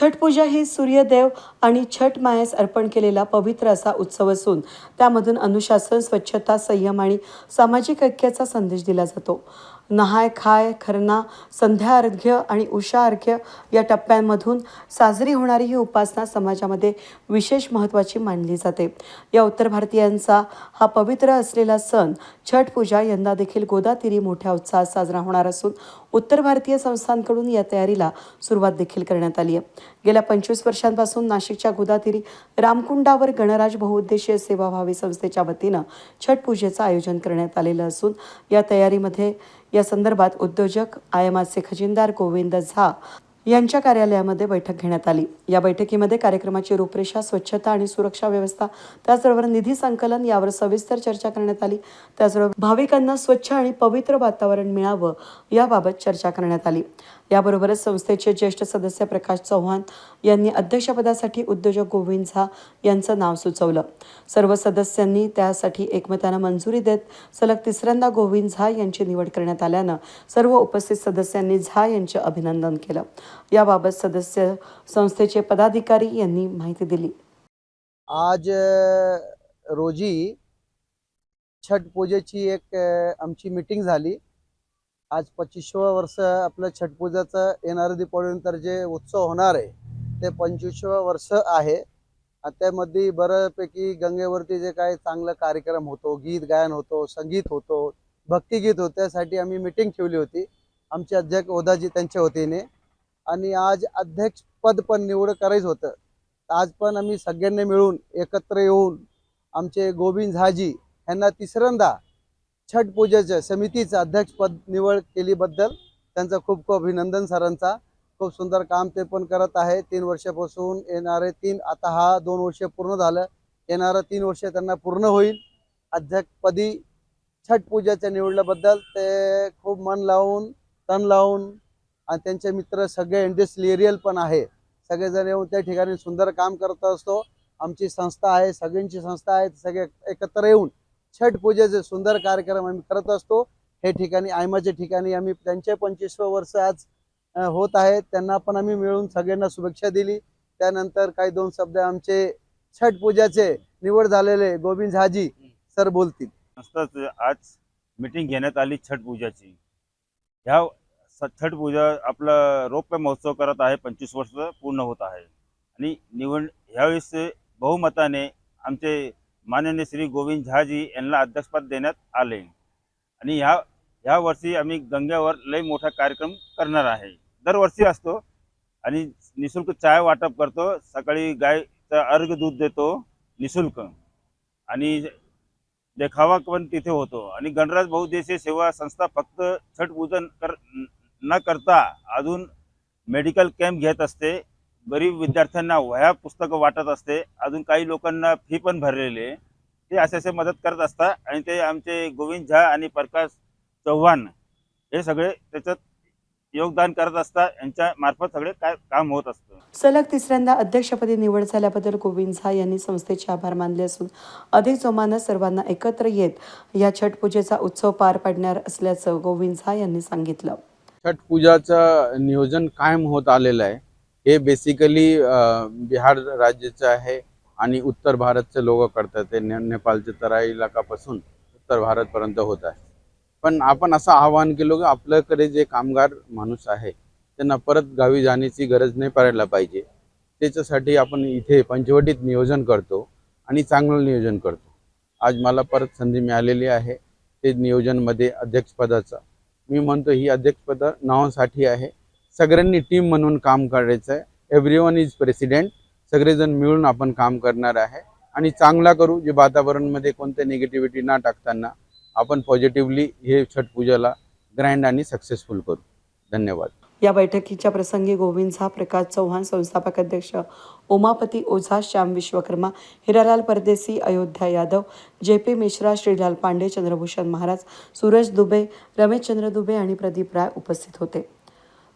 छठपूजा ही सूर्यदेव आणि छठ मायास अर्पण केलेला पवित्र असा उत्सव असून त्यामधून अनुशासन स्वच्छता संयम आणि सामाजिक ऐक्याचा संदेश दिला जातो. नहाय खाय खरना संध्याअर्घ्य आणि उषा अर्घ्य या टप्प्यांमधून साजरी होणारी ही उपासना समाजामध्ये विशेष महत्त्वाची मानली जाते. या उत्तर भारतीयांचा हा पवित्र असलेला सण छठ पूजा यंदा देखील गोदातीरी मोठ्या उत्साहात साजरा होणार असून उत्तर भारतीय संस्थांकडून या तयारीला सुरुवात देखील करण्यात आली आहे. गेल्या पंचवीस वर्षांपासून नाशिकच्या गोदातीरी रामकुंडावर गणराज बहुउद्देशीय सेवाभावी संस्थेच्या वतीनं छठ पूजेचं आयोजन करण्यात आलेलं असून या तयारीमध्ये या संदर्भात उद्योजक आयमाचे खजिनदार गोविंद झा यांच्या कार्यालयामध्ये बैठक घेण्यात आली. या बैठकीमध्ये कार्यक्रमाची रूपरेषा स्वच्छता आणि सुरक्षा व्यवस्था त्याचबरोबर निधी संकलन यावर सविस्तर चर्चा करण्यात आली. त्याचबरोबर भाविकांना स्वच्छ आणि पवित्र वातावरण मिळावं याबाबत चर्चा करण्यात आली. याबरोबरच संस्थेचे ज्येष्ठ सदस्य प्रकाश चव्हाण यांनी अध्यक्षपदासाठी उद्योजक गोविंद झा यांचं नाव सुचवलं. सर्व सदस्यांनी त्यासाठी एकमतानं मंजुरी देत सलग तिसऱ्यांदा गोविंद झा यांची निवड करण्यात आल्यानं सर्व उपस्थित सदस्यांनी झा यांचे अभिनंदन केलं. याबाबत सदस्य संस्थेचे पदाधिकारी यांनी माहिती दिली. आज रोजी छठ पूजेची एक आमची मीटिंग झाली. आज पंचवीसवं वर्ष आपलं छठ पूजाचं येणाऱ्या दीपावलीनंतर जे उत्सव होणार आहे ते पंचवीसवं वर्ष आहे. आणि त्यामध्ये बऱ्यापैकी गंगेवरती जे काही चांगलं कार्यक्रम होतो गीत गायन होतो संगीत होतो भक्तिगीत होतं त्यासाठी आम्ही मीटिंग ठेवली होती. आमचे अध्यक्ष ओदाजी त्यांच्या वतीने. आणि आज अध्यक्षपद पण निवड करायचं होतं. आज पण आम्ही सगळ्यांनी मिळून एकत्र येऊन आमचे गोविंद झाजी यांना तिसऱ्यांदा छठ पूजेच्या समितीचं अध्यक्षपद निवड केलीबद्दल त्यांचं खूप खूप अभिनंदन सरांचा. खूप सुंदर काम ते पण करत आहे. तीन वर्षापासून येणारे तीन आता हा दोन वर्ष पूर्ण झालं. येणारं तीन वर्ष त्यांना पूर्ण होईल. अध्यक्षपदी छठ पूजेच्या निवडल्याबद्दल ते खूप मन लावून तन लावून आणि त्यांचे मित्र सगळे इंडस्ट्रियल पण आहे. सगळेजण येऊन त्या ठिकाणी सुंदर काम करत असतो. आमची संस्था आहे सगळ्यांची संस्था आहे सगळे एकत्र येऊन छठ पूजेचे सुंदर कार्यक्रम आम्ही करत असतो. हे ठिकाणी आयमाच्या ठिकाणी आम्ही त्यांचे पंचवीसवं वर्ष आज होत आहे. त्यांना पण आम्ही मिळून सगळ्यांना शुभेच्छा दिली. त्यानंतर काही दोन शब्द आमचे छठ पूजाचे निवड झालेले गोविंद झाजी सर बोलतील. संस्थाच आज मीटिंग घेण्यात आली छठ पूजाची. ह्या छठ पूजा आपला रौप्य महोत्सव करत आहे. पंचवीस वर्ष पूर्ण होत आहे. आणि निवड ह्यावेळेस बहुमताने आमचे माननीय श्री गोविंद झाजी यांना अध्यक्षपद देण्यात आले. आणि ह्या ह्या वर्षी आम्ही गंग्यावर लय मोठा कार्यक्रम करणार आहे. दरवर्षी असतो आणि निशुल्क चाय वाटप करतो. सकाळी गायचं अर्घ दूध देतो निशुल्क. आणि देखावा पण तिथे होतो. आणि गणराज बहुद्देशीय सेवा संस्था फक्त छठ पूजन कर न करता अजून मेडिकल कॅम्प घेत असते. गरीब विद्यार्थ्यांना वह्या पुस्तकं वाटत असते. अजून काही लोकांना फी पण भरलेली आहे. ते असे असे मदत करत असतात आणि ते आमचे गोविंद झा आणि प्रकाश चव्हाण हे सगळे त्याच्यात योगदान करत असतात. यांच्या मार्फत सगळे काय काम होत असतं. सलग तिसऱ्यांदा अध्यक्षपदी निवड झाल्याबद्दल गोविंद झा यांनी संस्थेचे आभार मानले असून अधिक जोमानं सर्वांना एकत्र येत या छठ पूजेचा उत्सव पार पाडणार असल्याचं गोविंद झा यांनी सांगितलं. छठ पूजाचं नियोजन कायम होत आलेलं आहे. हे बेसिकली बिहार राज्याचं आहे आणि उत्तर भारतचे लोक करतात. ते ने नेपाळच्या तराई इलाकापासून उत्तर भारतपर्यंत होत आहे. पण आपण असं आवाहन केलं की आपल्याकडे जे कामगार माणूस आहे त्यांना परत गावी जाण्याची गरज नाही पडायला पाहिजे. त्याच्यासाठी आपण इथे पंचवटीत नियोजन करतो आणि चांगलं नियोजन करतो. आज मला परत संधी मिळालेली आहे. ते नियोजनमध्ये अध्यक्षपदाचं. मी म्हणतो ही अध्यक्षपद नावासाठी आहे. सगळ्यांनी टीम म्हणून काम करायचं आहे एव्हरी वन इज प्रेसिडेंट सगळेजण मिळून आपण काम करणार आहे. आणि चांगला करू जे वातावरणमध्ये कोणत्या निगेटिव्हिटी ना टाकताना आपण पॉझिटिव्हली हे छठ पूजेला ग्रँड आणि सक्सेसफुल करू. धन्यवाद. या बैठकीच्या प्रसंगी गोविंद झा प्रकाश चव्हाण संस्थापक अध्यक्ष उमापती ओझा श्याम विश्वकर्मा हिरालाल परदेसी अयोध्या यादव जे पी मिश्रा श्रीलाल पांडे चंद्रभूषण महाराज सूरज दुबे रमेशचंद्र दुबे आणि प्रदीप राय उपस्थित होते.